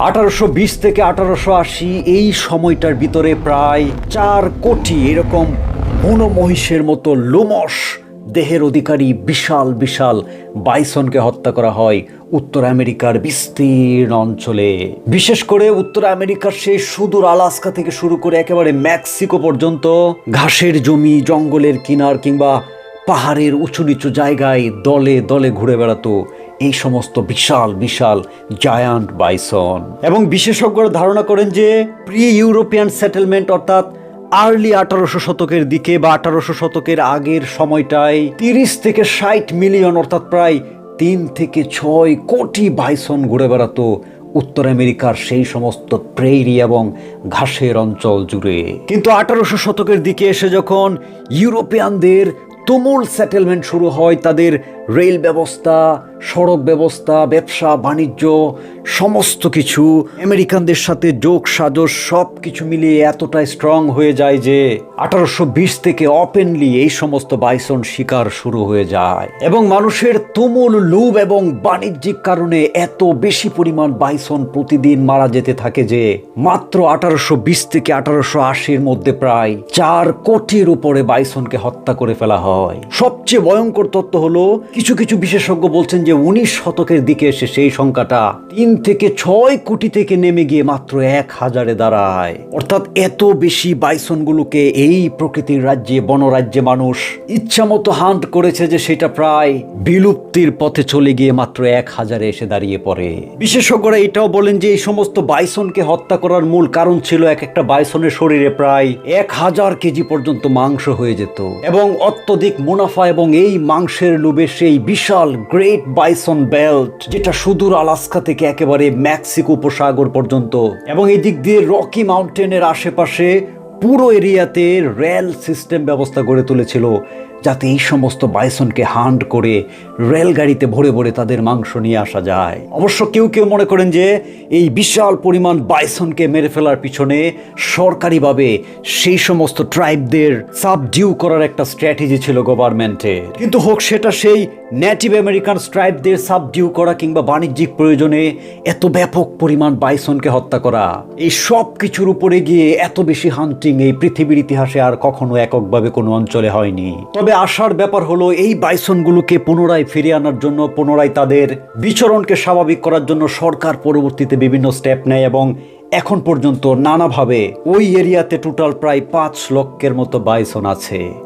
আঠারোশো বিশ থেকে আঠারোশো আশি, এই সময়টার ভিতরে প্রায় চার কোটি এরকম মহিষের মতো লোমস দেহের অধিকারী বিশাল বিশাল বাইসনকে হত্যা করা হয় উত্তর আমেরিকার বিস্তীর্ণ অঞ্চলে। বিশেষ করে উত্তর আমেরিকার সেই সুদূর আলাস্কা থেকে শুরু করে একেবারে মেক্সিকো পর্যন্ত ঘাসের জমি, জঙ্গলের কিনার কিংবা পাহাড়ের উঁচু নিচু জায়গায় দলে দলে ঘুরে বেড়াতো এই সমস্ত বিশাল বিশাল জায়ান্ট বাইসন এবং বিশেষজ্ঞরা ধারণা করেন যে প্রি ইউরোপিয়ান সেটেলমেন্ট অর্থাৎ আর্লি আঠারোশো শতকের দিকে বা আঠারোশো শতকের আগের সময়টায় তিরিশ থেকে ষাট মিলিয়ন অর্থাৎ প্রায় তিন থেকে ছয় কোটি বাইসন ঘুরে বেড়াতো উত্তর আমেরিকার সেই সমস্ত প্রেরি এবং ঘাসের অঞ্চল জুড়ে। কিন্তু আঠারোশো শতকের দিকে এসে যখন ইউরোপিয়ানদের তুমুল সেটেলমেন্ট শুরু হয়, তাদের রেল ব্যবস্থা, সড়ক ব্যবস্থা, ব্যবসা, বাণিজ্য, সমস্ত কিছু আমেরিকানদের সাথে যোগ সাজস সব কিছু মিলিয়ে এতটাই স্ট্রং হয়ে যায় যে আঠারোশো বিশ থেকে ওপেনলি এই সমস্ত বাইসন শিকার শুরু হয়ে যায়। এবং মানুষের তুমুল লুভ এবং বাণিজ্যিক কারণে এত বেশি পরিমাণ বাইসন প্রতিদিন মারা যেতে থাকে যে মাত্র আঠারোশো বিশ থেকে আঠারোশো আশির মধ্যে প্রায় চার কোটির উপরে বাইসনকে হত্যা করে ফেলা হয়। সবচেয়ে ভয়ঙ্কর তত্ত্ব হলো কিছু কিছু বিশেষজ্ঞ বলছেন যে উনিশ শতকের দিকে এসে সেই সংখ্যাটা তিন থেকে ছয় কোটি থেকে নেমে গিয়ে মাত্র এক হাজারে দাঁড়ায়। অর্থাৎ এত বেশি বাইসনগুলোকে এই প্রকৃতির রাজ্যে, বনরাজ্যে মানুষ ইচ্ছামতো হান্ট করেছে যে সেটা প্রায় বিলুপ্তির পথে চলে গিয়ে মাত্র এক হাজারে এসে দাঁড়িয়ে পড়ে। বিশেষজ্ঞরা এটাও বলেন যে এই সমস্ত বাইসনকে হত্যা করার মূল কারণ ছিল এক একটা বাইসনের শরীরে প্রায় এক হাজার কেজি পর্যন্ত মাংস হয়ে যেত। এবং অত্যধিক মুনাফা এবং এই মাংসের লোভে সেই বিশাল গ্রেট বাইসন বেল্ট যেটা সুদূর আলাস্কা থেকে একেবারে মেক্সিকো উপসাগর পর্যন্ত। এবং এই দিক দিয়ে রকি মাউন্টেনের আশেপাশে পুরো এরিয়াতে রেল সিস্টেম ব্যবস্থা গড়ে তুলেছিল। যাতে এই সমস্ত বাইসনকে হান্ড করে রেলগাড়িতে ভরে ভরে তাদের মাংস নিয়ে আসা যায়। অবশ্য কেউ কেউ মনে করেন যে এই বিশাল পরিমাণ বাইসনকে মেরে ফেলার পিছনে সরকারিভাবে সেই সমস্ত ট্রাইবদের সাবডিউ করার একটা স্ট্র্যাটেজি ছিল গভর্নমেন্টের কিন্তু হোক, সেটা সেই নেটিভ আমেরিকান স্ট্রাইবদের সাবডিউ করা কিংবা বাণিজ্যিক প্রয়োজনে এত ব্যাপক পরিমাণ বাইসনকে হত্যা করা। এই সব কিছুর উপরে গিয়ে এত বেশি হান্টিং এই পৃথিবীর ইতিহাসে আর কখনো এককভাবে কোনো অঞ্চলে হয়নি। তবে আসার ব্যাপার হলো, এই বাইসনগুলোকে পুনরায় ফিরিয়ে আনার জন্য, পুনরায় তাদের বিচরণকে স্বাভাবিক করার জন্য সরকার পরবর্তীতে বিভিন্ন স্টেপ নেয় এবং এখন পর্যন্ত নানাভাবে ওই এরিয়াতে টোটাল প্রায় পাঁচ লক্ষের মতো বাইসন আছে।